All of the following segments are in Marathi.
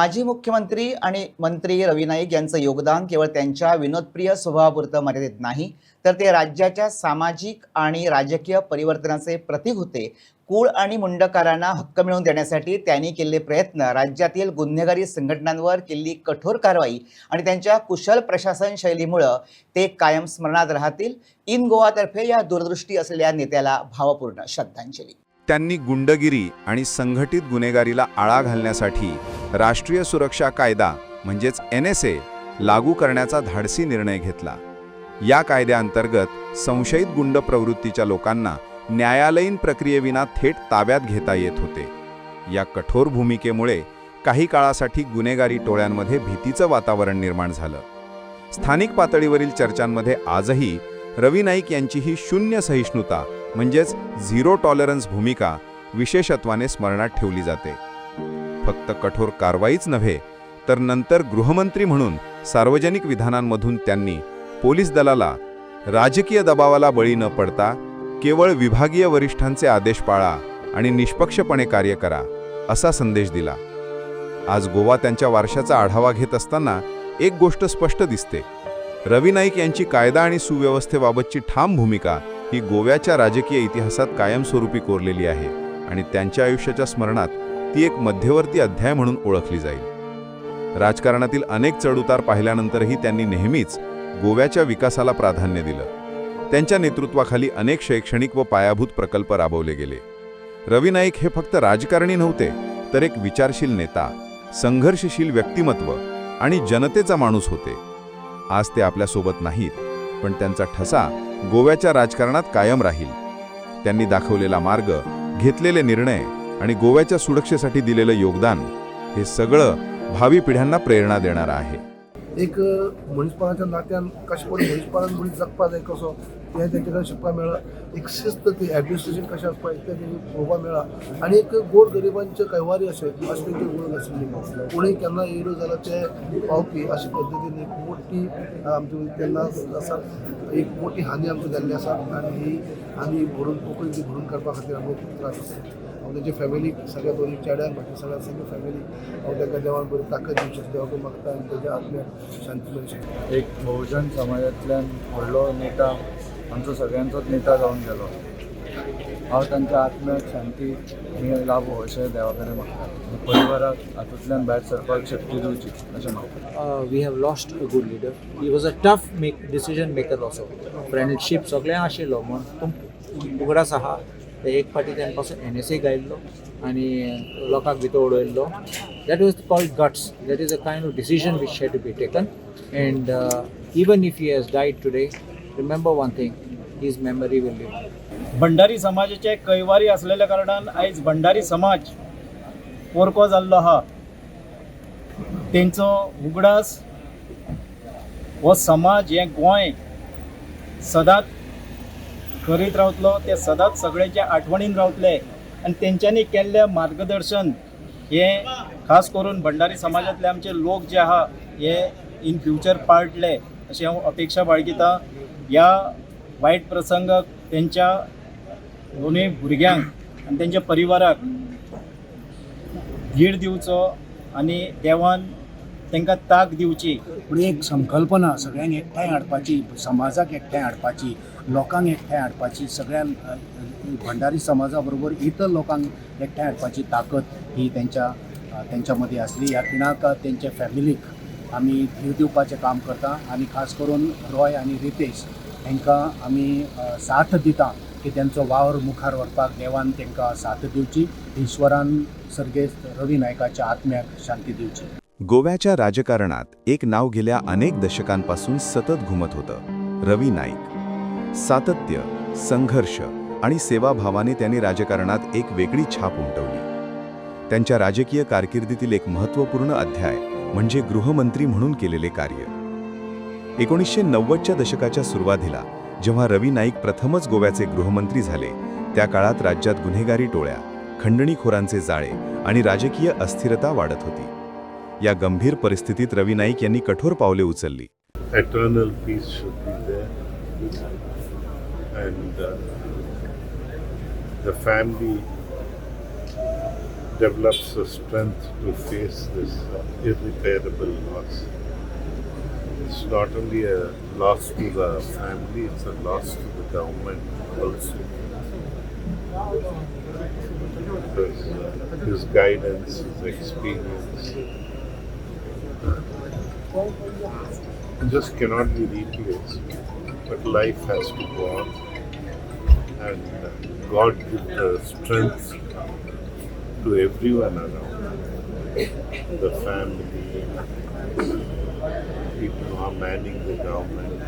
माजी मुख्यमंत्री आणि मंत्री रवी नाईक यांचं योगदान केवळ त्यांच्या विनोदप्रिय स्वभावापुरतं मर्यादित नाही तर ते राज्याच्या सामाजिक आणि राजकीय परिवर्तनाचे प्रतीक होते. कुळ आणि मुंडकारांना हक्क मिळवून देण्यासाठी त्यांनी केलेले प्रयत्न राज्यातील गुन्हेगारी संघटनांवर केलेली कठोर कारवाई आणि त्यांच्या कुशल प्रशासन शैलीमुळं ते कायम स्मरणात राहतील. इन गोवातर्फे या दूरदृष्टी असलेल्या नेत्याला भावपूर्ण श्रद्धांजली. त्यांनी गुंडगिरी आणि संघटित गुन्हेगारीला आळा घालण्यासाठी राष्ट्रीय सुरक्षा कायदा म्हणजेच एन एस ए लागू करण्याचा धाडसी निर्णय घेतला. या कायद्याअंतर्गत संशयित गुंड प्रवृत्तीच्या लोकांना न्यायालयीन प्रक्रियेविना थेट ताब्यात घेता येत होते. या कठोर भूमिकेमुळे काही काळासाठी गुन्हेगारी टोळ्यांमध्ये भीतीचं वातावरण निर्माण झालं. स्थानिक पातळीवरील चर्चांमध्ये आजही रवी नाईक यांची ही शून्य सहिष्णुता म्हणजेच झिरो टॉलरन्स भूमिका विशेषत्वाने स्मरणात ठेवली जाते. फक्त कठोर कारवाईच नव्हे तर नंतर गृहमंत्री म्हणून सार्वजनिक विधानांमधून त्यांनी पोलीस दलाला राजकीय दबावाला बळी न पडता केवळ विभागीय वरिष्ठांचे आदेश पाळा आणि निष्पक्षपणे कार्य करा असा संदेश दिला. आज गोवा त्यांच्या वारशाचा आढावा घेत असताना एक गोष्ट स्पष्ट दिसते. रवी नाईक यांची कायदा आणि सुव्यवस्थेबाबतची ठाम भूमिका ही गोव्याच्या राजकीय इतिहासात कायमस्वरूपी कोरलेली आहे आणि त्यांच्या आयुष्याच्या स्मरणात ती एक मध्यवर्ती अध्याय म्हणून ओळखली जाईल. राजकारणातील अनेक चढउतार पाहिल्यानंतरही त्यांनी नेहमीच गोव्याच्या विकासाला प्राधान्य दिलं. त्यांच्या नेतृत्वाखाली अनेक शैक्षणिक व पायाभूत प्रकल्प राबवले गेले. रवी नाईक हे फक्त राजकारणी नव्हते तर एक विचारशील नेता संघर्षशील व्यक्तिमत्व आणि जनतेचा माणूस होते. आज ते आपल्यासोबत नाहीत पण त्यांचा ठसा गोव्याच्या राजकारणात कायम राहील. त्यांनी दाखवलेला मार्ग घेतलेले निर्णय आणि गोव्याच्या सुरक्षेसाठी दिलेलं योगदान हे सगळं भावी पिढ्यांना प्रेरणा देणारं आहे. एक मनीसपणाच्या नात्यान कशें पडून मनीसपणान मनीस जगपा जाय कसो तें तेंचे कडेन शिकपा मेळ्ळा एक शिस्त ती एडमिनिस्ट्रेशन कशें आसपा तें तेंचे पळोवपा मेळ्ळा आनी एक गोर गरिबांचे कैवारी अशें अशें तेंची वळख आशिल्ली कोणूय केन्ना येयलो जाल्यार ते पावपी अशे पद्दतीन एक मोठी आमची म्हणजे तेन्ना आसा एक मोठी हानी आमची जाल्ली आसा. आनी ही हानी भरून कोंकणी भरून काडपा खातीर आमकां खूब त्रास आसा हांव तेंचे फॅमिलीक सगळ्या दोनी चेड्यांक म्हाज्या सगळ्या सगळ्या फॅमिलीक हांव तांकां देवान बरी ताकद दिवची देवाक मागता आनी तेज्या आत्म्याक शांती मेळची एक बहुजन समाजांतल्यान व्हडलो नेता आमचो सगळ्यांचोच नेता जावन गेलो. हांव तांच्या आत्म्याक शांती मेळ लाभो अशें देवा कडेन मागता परिवाराक हातूंतल्यान भायर सरपाक शक्ती दिवची अशें मागता we have lost a good leader. He was a tough make, decision maker also. Friendship सगळें आशिल्लो म्हण पूण उगडास आहा ते एक फाटी तेणे पासून एन एस ए गायल्लो आनी लोकांक भितर उडयल्लो that was called guts that is a kind of decision which had to be taken and even if he has died today remember one thing his memory will live Bhandari समाजाचे कैवारी असलेल्या कारणान आयज भंडारी समाज पोरको जाल्लो आहा तेंचो उगडास हो समाज हे गोंय सदांच करीत रावतलो ते सदांच सगळ्याच्या आठवणीन रावतले आनी तेंच्यांनी केल्लें मार्गदर्शन हे खास करून भंडारी समाजांतले आमचे लोक जे आहा हे इन फ्युचर पाळटले अशी हांव अपेक्षा बाळगितां ह्या वायट प्रसंगाक तेंच्या दोनूय भुरग्यांक आनी तेंच्या परिवाराक धीर दिवचो आनी देवान तांकां ताक दिवची. पूण एक संकल्पना सगळ्यांक एकठांय हाडपाची समाजाक एकठांय हाडपाची. लोकांक एकठांय हाडपाची सगळ्या भंडारी समाजा बरोबर इतर लोकांक एकठांय हाडपाची ताकद ही तेंच्या त्यांच्या तेंच्या मदीं आसली ह्या खिणाक फॅमिलीक आमी धीर दिवपाचें काम करता आनी खास करून रॉय आनी रितेश हांकां आमी साथ दिता की तेंचो वावर मुखार व्हरपाक देवान तांकां साथ दिवची ईश्वरान सर्गेस्त रवी नायकाच्या आत्म्याक शांती दिवची. गोव्याच्या राजकारणात एक नाव गेल्या अनेक दशकांपासून सतत घुमत होतं रवी नाईक. सातत्य संघर्ष आणि सेवाभावाने त्यांनी राजकारणात एक वेगळी छाप उमटवली. त्यांच्या राजकीय कारकिर्दीतील एक महत्त्वपूर्ण अध्याय म्हणजे गृहमंत्री म्हणून केलेले कार्य. एकोणीसशे नव्वदच्या दशकाच्या सुरुवातीला जेव्हा रवी नाईक प्रथमच गोव्याचे गृहमंत्री झाले त्या काळात राज्यात गुन्हेगारी टोळ्या खंडणीखोरांचे जाळे आणि राजकीय अस्थिरता वाढत होती. या गंभीर परिस्थितीत रवी नाईक यांनी कठोर पावले उचलली. And uh, the family develops the strength to face this uh, irreparable loss. It's not only a loss to the family, it's a loss to the government also. Because uh, his guidance, his experience, just cannot be replaced. But life has to go on, and uh, God give the strength to everyone around, the family, people who are manning the government,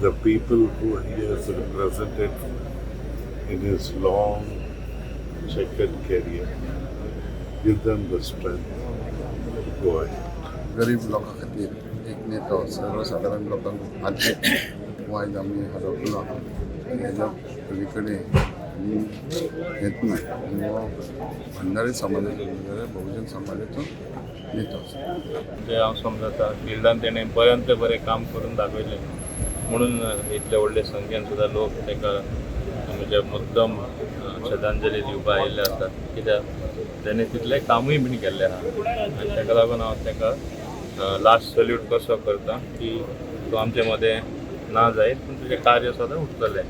the people who he has represented in his long checkered career. Give them the strength to go ahead. गरीब लोकां खातीर एक नेतो सर्वसाधारण लोकांक आर्थिक वायद आमी हाडप ना हेज्या पली कडेन आनी भंडारी समाजाचो बहुजन समाजातून नेतो आसा जे हांव समजता फिल्डान तेणें बऱ्यांत बरें काम करून दाखयलें म्हणून इतले व्हडले संख्येन सुद्दां लोक ताका म्हणजे मुद्दम श्रद्धांजली दिवपाक आयिल्ले आसतात कित्याक तेणें तितलें कामूय बीन केल्लें आहा आनी ताका लागून हांव ताका लास्ट सल्यूट कसो करता की तूं आमचे मदें ना जायत पूण तुजें कार्य सदां उरतलें